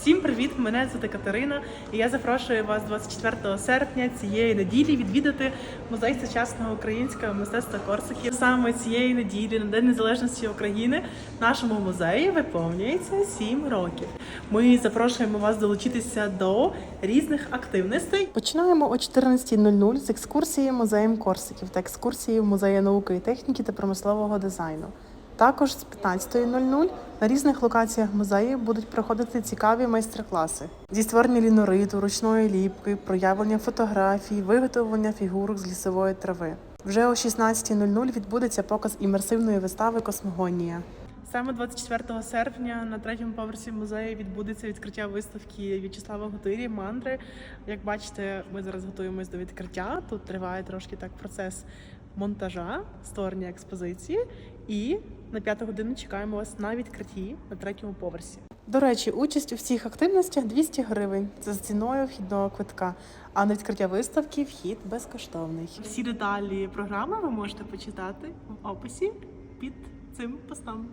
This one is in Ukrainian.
Всім привіт! Мене звати Катерина, і я запрошую вас 24 серпня цієї неділі відвідати музей сучасного українського мистецтва Корсаків. Саме цієї неділі, на День Незалежності України, нашому музеї виповнюється 7 років. Ми запрошуємо вас долучитися до різних активностей. Починаємо о 14.00 з екскурсії музеєм Корсаків та екскурсії в музеї науки і техніки та промислового дизайну. Також з 15.00 на різних локаціях музею будуть проходити цікаві майстер-класи зі створення лінориту, ручної ліпки, проявлення фотографій, виготовлення фігурок з лісової трави. Вже о 16.00 відбудеться показ імерсивної вистави Космогонія. Саме 24 серпня на третьому поверсі музею відбудеться відкриття виставки В'ячеслава Гутирі Мандри. Як бачите, ми зараз готуємось до відкриття. Тут триває трошки так процес монтажа, створення експозиції, і на п'яту годину чекаємо вас на відкритті на третьому поверсі. До речі, участь у всіх активностях 200 гривень. Це з ціною вхідного квитка. А на відкриття виставки вхід безкоштовний. Всі деталі програми ви можете почитати в описі під цим постом.